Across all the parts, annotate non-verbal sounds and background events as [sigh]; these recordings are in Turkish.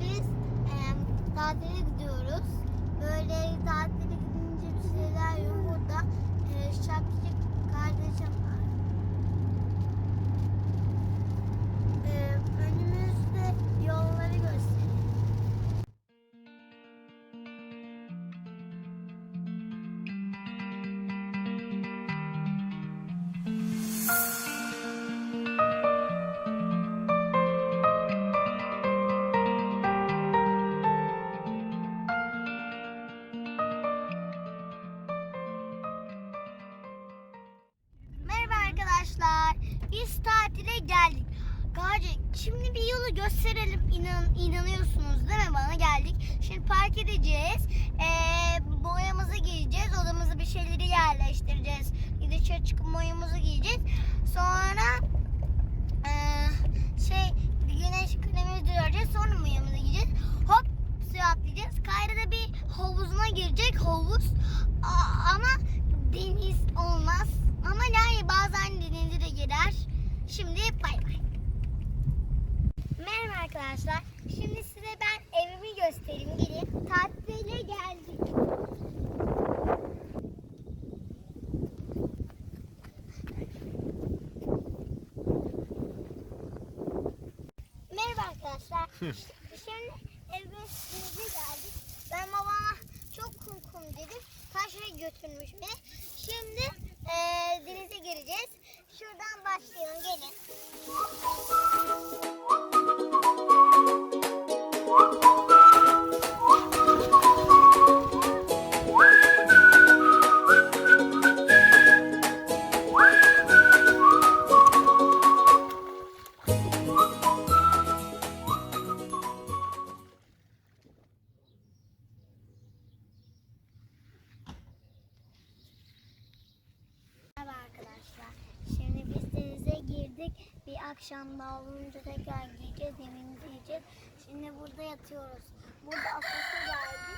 biz e, tatile gidiyoruz. Böyle tatile gidince bir şeyler. Burada e, şapçı kardeşim şimdi bir yolu gösterelim. İnan, inanıyorsunuz değil mi? Bana geldik. Şimdi park edeceğiz. Ee, boyamızı giyeceğiz. Odamızı bir şeyleri yerleştireceğiz. Dışarı çıkıp boyamızı giyeceğiz. Sonra ee, şey güneş kremimizi döveceğiz. Sonra boyamızı giyeceğiz. Hop suya atlayacağız. Kayra'da bir havuzuna girecek. Havuz. Aa, ama deniz olmaz. Ama yani bazen denize de girer. Şimdi bay bay. Merhaba arkadaşlar. Şimdi size ben evimi göstereyim. Gelin. Tatile geldik. Merhaba arkadaşlar. Şimdi evimize geldik. Ben babama çok kum kum dedim. Taşra götürmüş beni. Şimdi eee, denize gireceğiz. Şuradan başlayalım. Gelin. Akşam daha olunca tekrar giyeceğiz, yemeğimizi yiyeceğiz. Şimdi burada yatıyoruz. Burada Asos'a geldik.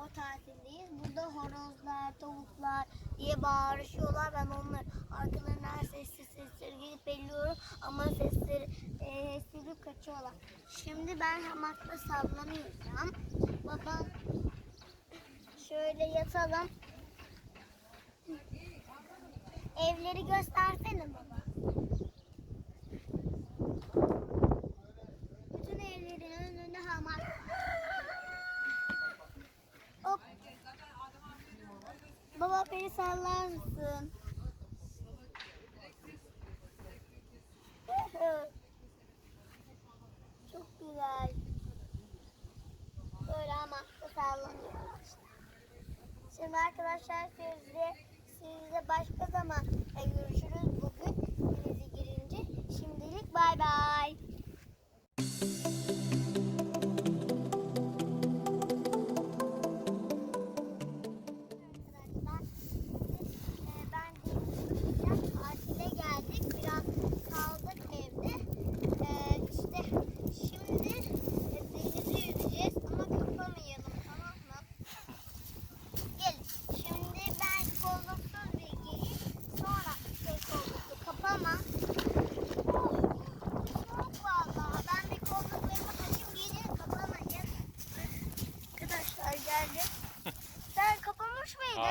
O tatildeyiz. Burada horozlar, tavuklar diye bağırışıyorlar. Ben onları arkalarından sessiz sesleri gelip belliyorum. Ama sesleri e, silip kaçıyorlar. Şimdi ben hamakta sallanıyorum. Babam şöyle yatalım. Evleri göstersene baba. Bütün evlerin önünde hamak. Hop. Baba beni sallar mısın? [laughs] Çok güzel. Böyle hamakta sallanıyorlar işte. Şimdi arkadaşlar sizle sizle başka zaman görüşürüz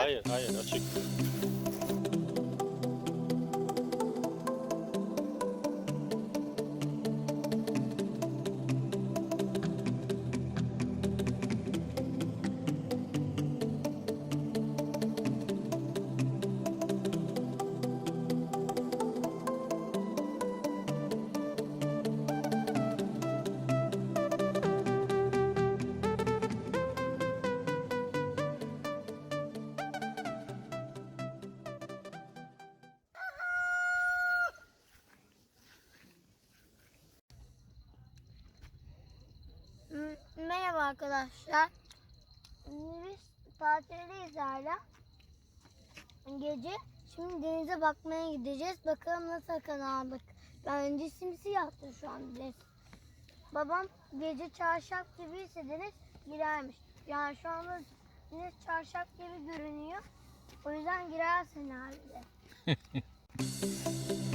他也他也要去。Arkadaşlar. Biz tatildeyiz hala. Gece. Şimdi denize bakmaya gideceğiz. Bakalım nasıl kanaldık. Bence simsiyahtır şu an deniz. Babam gece çarşaf gibi ise deniz girermiş. Yani şu anda deniz çarşaf gibi görünüyor. O yüzden girersin herhalde. [laughs]